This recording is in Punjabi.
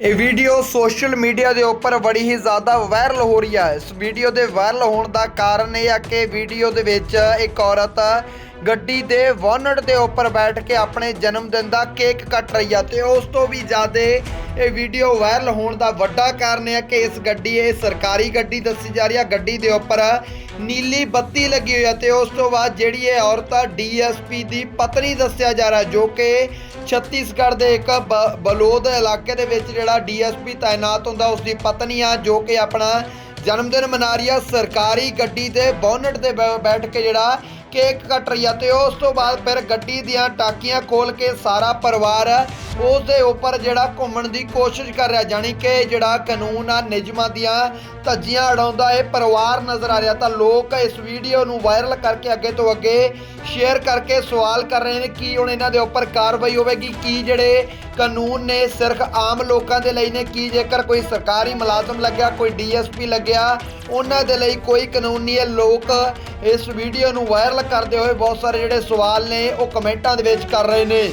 ਇਹ ਵੀਡੀਓ ਸੋਸ਼ਲ ਮੀਡੀਆ ਦੇ ਉੱਪਰ ਬੜੀ ਹੀ ਜ਼ਿਆਦਾ ਵਾਇਰਲ ਹੋ ਰਹੀ ਹੈ। ਇਸ ਵੀਡੀਓ ਦੇ ਵਾਇਰਲ ਹੋਣ ਦਾ ਕਾਰਨ ਇਹ ਹੈ ਕਿ ਵੀਡੀਓ ਦੇ ਵਿੱਚ ਇੱਕ ਔਰਤ ਗੱਡੀ ਦੇ ਵੋਨਟ ਦੇ ਉੱਪਰ ਬੈਠ ਕੇ ਆਪਣੇ ਜਨਮ ਦਿਨ ਦਾ ਕੇਕ ਕੱਟ ਰਹੀ ਆ ਤੇ ਉਸ ਤੋਂ ਵੀ ਜ਼ਿਆਦਾ ਇਹ ਵੀਡੀਓ ਵਾਇਰਲ ਹੋਣ ਦਾ ਵੱਡਾ ਕਾਰਨ ਹੈ ਕਿ ਇਸ ਗੱਡੀ, ਇਹ ਸਰਕਾਰੀ ਗੱਡੀ ਦੱਸੀ ਜਾ ਰਹੀ ਆ। ਗੱਡੀ ਦੇ ਉੱਪਰ ਨੀਲੀ ਬੱਤੀ ਲੱਗੀ ਹੋਈ ਹੈ ਤੇ ਉਸ ਤੋਂ ਬਾਅਦ ਜਿਹੜੀ ਇਹ ਔਰਤ ਆ ਡੀਐਸਪੀ ਦੀ ਪਤਨੀ ਦੱਸਿਆ ਜਾ ਰਿਹਾ ਜੋ ਕਿ ਛੱਤੀਸਗੜ੍ਹ ਦੇ ਇੱਕ ਬ- ਬਲੋਦ ਇਲਾਕੇ ਦੇ ਵਿੱਚ ਜਿਹੜਾ ਡੀਐਸਪੀ ਤਾਇਨਾਤ ਹੁੰਦਾ ਉਸ ਦੀ ਪਤਨੀ ਆ ਜੋ ਕਿ ਆਪਣਾ ਜਨਮ ਦਿਨ ਮਨਾ ਰਹੀ ਆ। ਸਰਕਾਰੀ ਗੱਡੀ ਦੇ ਬੋਨਟ ਤੇ ਬੈ- ਬੈਠ ਕੇ ਜਿਹੜਾ ਕੇਕ ਕੱਟ ਰਹੀ ਆ ਤੇ ਉਸ ਤੋਂ ਬਾਅਦ ਫਿਰ ਗੱਡੀ ਦੀਆਂ ਟਾਕੀਆਂ ਖੋਲ ਕੇ ਸਾਰਾ ਪਰਿਵਾਰ ਉਸ ਦੇ ਉੱਪਰ ਜਿਹੜਾ ਘੁੰਮਣ ਦੀ ਕੋਸ਼ਿਸ਼ ਕਰ ਰਿਹਾ, ਜਾਣੀ ਕਿ ਜਿਹੜਾ ਕਾਨੂੰਨ ਆ, ਨਿਯਮਾਂ ਦੀਆਂ ਧੱਜੀਆਂ ਉਡਾਉਂਦਾ ਇਹ ਪਰਿਵਾਰ ਨਜ਼ਰ ਆ ਰਿਹਾ। ਤਾਂ ਲੋਕ ਇਸ ਵੀਡੀਓ ਨੂੰ ਵਾਇਰਲ ਕਰਕੇ ਅੱਗੇ ਤੋਂ ਅੱਗੇ ਸ਼ੇਅਰ ਕਰਕੇ ਸਵਾਲ ਕਰ ਰਹੇ ਨੇ, ਕੀ ਹੁਣ ਇਹਨਾਂ ਦੇ ਉੱਪਰ ਕਾਰਵਾਈ ਹੋਵੇਗੀ, ਕੀ ਜਿਹੜੇ ਕਾਨੂੰਨ ਨੇ ਸਿਰਫ ਆਮ ਲੋਕਾਂ ਦੇ ਲਈ ਨੇ, ਕੀ ਜੇਕਰ ਕੋਈ ਸਰਕਾਰੀ ਮੁਲਾਜ਼ਮ ਲੱਗਿਆ, ਕੋਈ ਡੀਐਸਪੀ ਲੱਗਿਆ, ਉਹਨਾਂ ਦੇ ਲਈ ਕੋਈ ਕਾਨੂੰਨ ਨਹੀਂ ਹੈ ਲੋਕ ਇਸ ਵੀਡੀਓ ਨੂੰ ਵਾਇਰਲ ਕਰਦੇ ਹੋਏ ਬਹੁਤ ਸਾਰੇ ਜਿਹੜੇ ਸਵਾਲ ਨੇ ਉਹ ਕਮੈਂਟਾਂ ਦੇ ਵਿੱਚ ਕਰ ਰਹੇ ਨੇ।